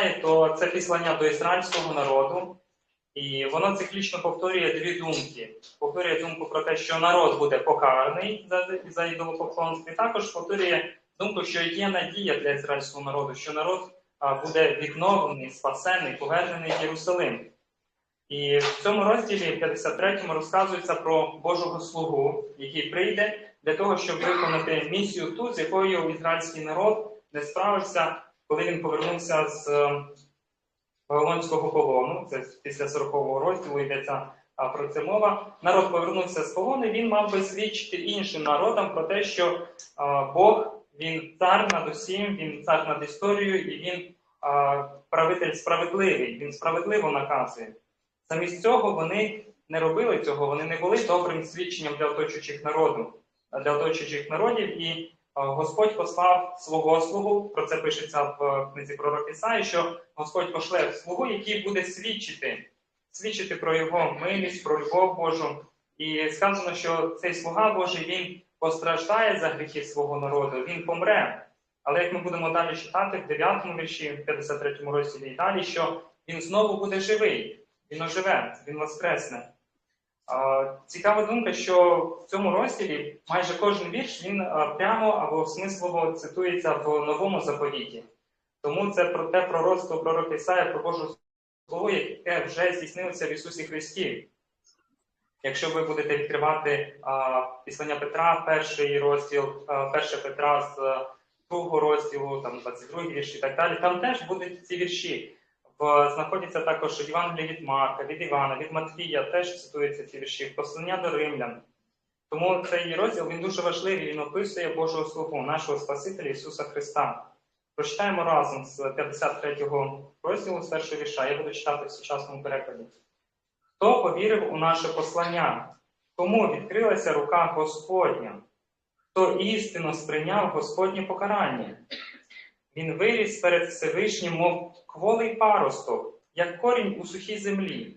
Ісаї, то це післання до ізраїльського народу, і воно циклічно повторює дві думки. Повторює думку про те, що народ буде покараний за, за ідолопоклонство, і також повторює думку, що є надія для ізраїльського народу, що народ буде відновлений, спасений, повернений в Єрусалим. І в цьому розділі 53-му, розказується про Божого слугу, який прийде для того, щоб виконати місію ту, з якою ізраїльський народ не справився, коли він повернувся з е, Вавилонського полону. Це після 40-го розділу йдеться про це мова. Народ повернувся з полону, він мав би свідчити іншим народам про те, що Бог він цар над усім, він цар над історією, і він правитель справедливий, він справедливо наказує. Замість цього вони не робили цього, вони не були добрим свідченням для оточуючих народу, для оточуючих народів. І Господь послав свого слугу, про це пишеться в е, книзі пророка Ісаї, що Господь пошле слугу, який буде свідчити, свідчити про його милість, про любов Божу. І сказано, що цей слуга Божий він постраждає за гріхи свого народу, він помре. Але як ми будемо далі читати в 9 вірші, в 53 розділі і далі, що він знову буде живий, він оживе, він воскресне. Цікава думка, що в цьому розділі майже кожен вірш він прямо або смислово цитується в новому заповіті. Тому це про те пророцтво пророка Ісая про Божу Слово, яке вже здійснилося в Ісусі Христі. Якщо ви будете відкривати а, післання Петра, перший розділ, а, перше Петра з а, другого розділу, там 22 вірш і так далі, там теж будуть ці вірші. В, знаходяться також Євангелія від Марка, від Івана, від Матвія, теж цитуються ці вірші, послання до римлян. Тому цей розділ він дуже важливий, він описує Божого Слугу, нашого Спасителя Ісуса Христа. Прочитаємо разом з 53-го розділу, з першого вірша. Я буду читати в сучасному перекладі. Хто повірив у наше послання? Кому відкрилася рука Господня? Хто істинно сприйняв Господнє покарання? Він виріс перед Всевишнім, мов кволий паросток, як корінь у сухій землі.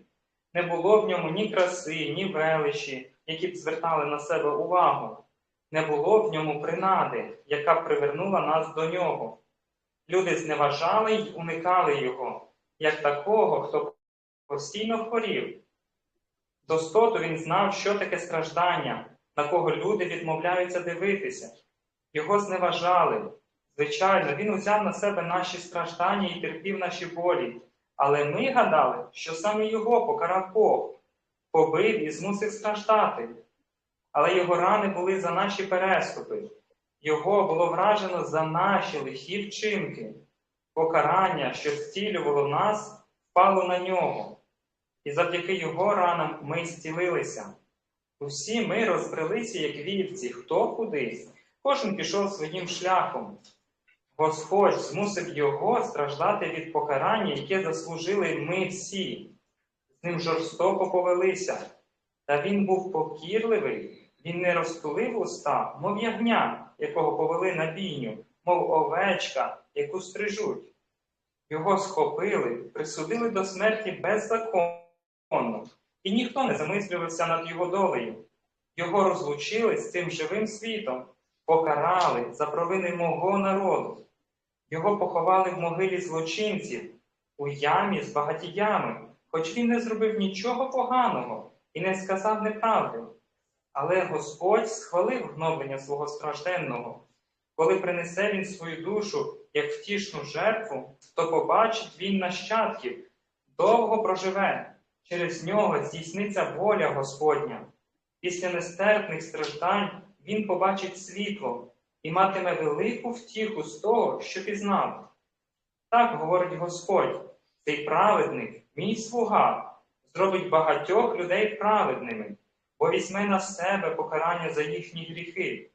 Не було в ньому ні краси, ні величі, які б звертали на себе увагу. Не було в ньому принади, яка б привернула нас до нього. Люди зневажали й уникали його, як такого, хто постійно хворів. Достоту він знав, що таке страждання, на кого люди відмовляються дивитися. Його зневажали. Звичайно, він узяв на себе наші страждання і терпів наші болі. Але ми гадали, що саме його покарав Бог, побив і змусив страждати. Але його рани були за наші переступи. Його було вражено за наші лихі вчинки. Покарання, що зцілювало нас, впало на нього. І завдяки його ранам ми зцілилися. Усі ми розбрелися, як вівці, хто кудись, кожен пішов своїм шляхом. Господь змусив його страждати від покарання, яке заслужили ми всі. З ним жорстоко повелися. Та він був покірливий, він не розтулив уста, мов ягня, якого повели на бійню, мов овечка, яку стрижуть. Його схопили, присудили до смерті беззаконно, і ніхто не замислювався над його долею. Його розлучили з цим живим світом, покарали за провини мого народу. Його поховали в могилі злочинців, у ямі з багатіями, хоч він не зробив нічого поганого і не сказав неправди. Але Господь схвалив гноблення свого стражденного. Коли принесе він свою душу як втішну жертву, то побачить він нащадків, довго проживе, через нього здійсниться воля Господня. Після нестерпних страждань він побачить світло і матиме велику втіху з того, що пізнав. Так говорить Господь, цей праведник, мій слуга, зробить багатьох людей праведними, бо візьме на себе покарання за їхні гріхи.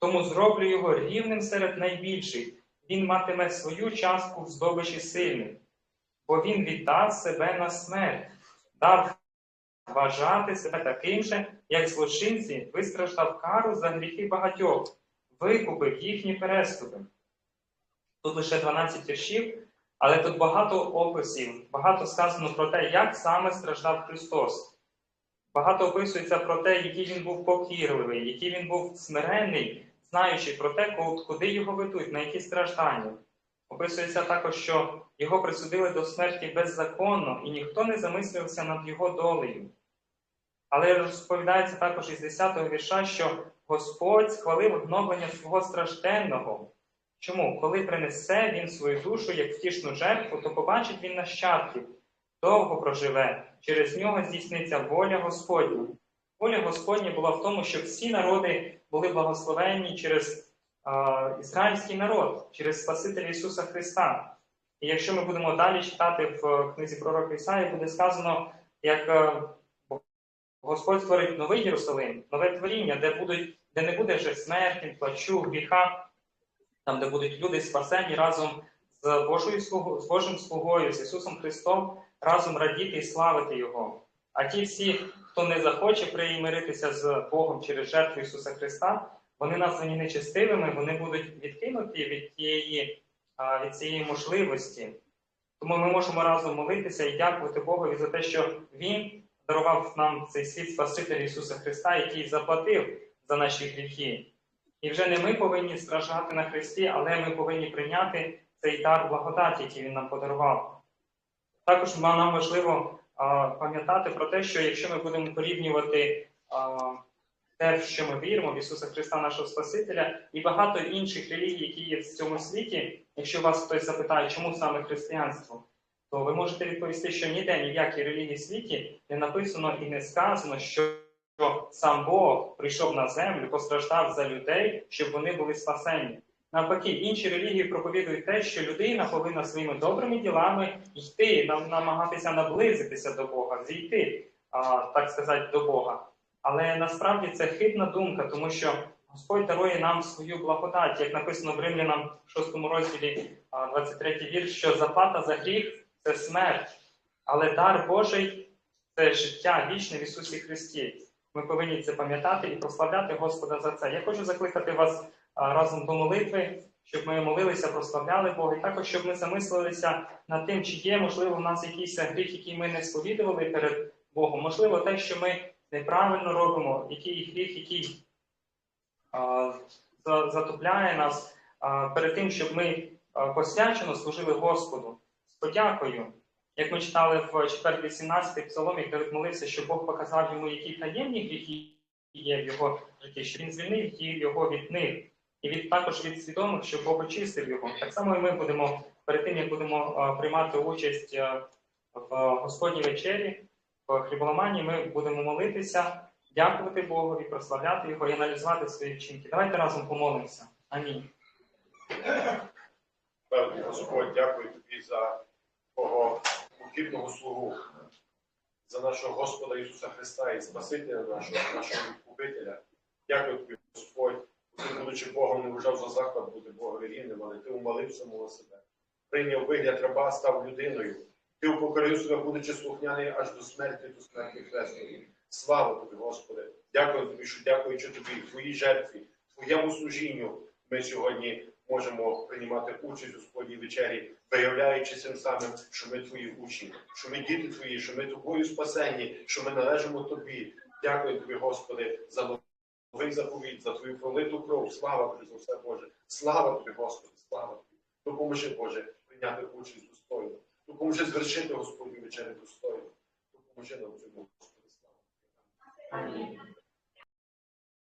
Тому зроблю його рівним серед найбільших, він матиме свою частку в здобичі сильних, бо він віддав себе на смерть, дав вважати себе таким же, як злочинці вистраждав кару за гріхи багатьох, викупив їхні переступи. Тут лише 12 віршів, але тут багато описів, багато сказано про те, як саме страждав Христос. Багато описується про те, який він був покірливий, який він був смиренний, знаючи про те, куди його ведуть, на які страждання. Описується також, що його присудили до смерті беззаконно, і ніхто не замислився над його долею. Але розповідається також із 10-го вірша, що Господь схвалив гноблення свого стражденного. Чому? Коли принесе він свою душу як втішну жертву, то побачить він нащадків, довго проживе, через нього здійсниться воля Господня. Воля Господня була в тому, щоб всі народи були благословенні через ізраїльський народ, через Спасителя Ісуса Христа. І якщо ми будемо далі читати в книзі пророка Ісаї, буде сказано, як е, Господь створить новий Єрусалим, нове творіння, де, будуть, де не буде вже смерті, плачу, гріха, там, де будуть люди спасені разом з, Божою з Божим слугою, з Ісусом Христом, разом радіти і славити Його. А ті всі, хто не захоче примиритися з Богом через жертву Ісуса Христа, вони названі нечестивими, вони будуть відкинуті від тієї, від цієї можливості. Тому ми можемо разом молитися і дякувати Богові за те, що Він дарував нам цей світ Спасителя Ісуса Христа, який заплатив за наші гріхи. І вже не ми повинні страждати на Христі, але ми повинні прийняти цей дар благодаті, який Він нам подарував. Також нам важливо пам'ятати про те, що якщо ми будемо порівнювати те, в що ми віримо, в Ісуса Христа, нашого Спасителя, і багато інших релігій, які є в цьому світі, якщо вас хтось запитає, чому саме християнство, то ви можете відповісти, що ніде ні в якій релігії світі не написано і не сказано, що сам Бог прийшов на землю, постраждав за людей, щоб вони були спасені. Навпаки, інші релігії проповідують те, що людина повинна своїми добрими ділами йти, намагатися наблизитися до Бога, зійти, так сказати, до Бога. Але насправді це хибна думка, тому що Господь дарує нам свою благодать, як написано в Римлянам 6 розділі, а, 23 вірш, що заплата за гріх це смерть, але дар Божий це життя вічне в Ісусі Христі. Ми повинні це пам'ятати і прославляти Господа за це. Я хочу закликати вас разом до молитви, щоб ми молилися, прославляли Бога, і також щоб ми замислилися над тим, чи є, можливо, в нас якийсь гріх, який ми не сповідували перед Богом. Можливо, те, що ми неправильно робимо, який гріх, який а, за- нас а, перед тим, щоб ми посвячено служили Господу з подякою. Як ми читали в 4 18 псаломі, Давид молився, що Бог показав йому, які таємні гріхи є в його житті, що він звільнив його від них, і від також від свідомих, що Бог очистив його. Так само і ми будемо перед тим, як будемо приймати участь в Господній вечері, в ми будемо молитися, дякувати Богові, прославляти його і аналізувати свої вчинки. Давайте разом помолимося. Амінь. Певний Господь, дякую тобі за твого покірного слугу, за нашого Господа Ісуса Христа і Спасителя нашого, нашого відкупителя. Дякую тобі, Господь, ти, будучи Богом, не вважав за заклад бути Богові рівним, але ти умалив самого себе. Прийняв вигляд раба, став людиною. Ти упокорив себе, будучи слухняний аж до смерті, до смерті Хрестові. Слава тобі, Господи! Дякую тобі, що дякуючи тобі, твоїй жертві, твоєму служінню, ми сьогодні можемо приймати участь у спільній вечері, виявляючи цим самим, що ми твої учні, що ми діти твої, що ми тобою спасені, що ми належимо тобі. Дякую тобі, Господи, за новий заповідь, за твою пролиту кров. Слава тобі за все, Боже. Слава тобі, Господи, слава тобі. Допоможи, Боже, прийняти участь достойно. Допоможи звершити Господню вечерю достойно. Допоможи нам в цьому, Господи, слава. тобі. Амінь.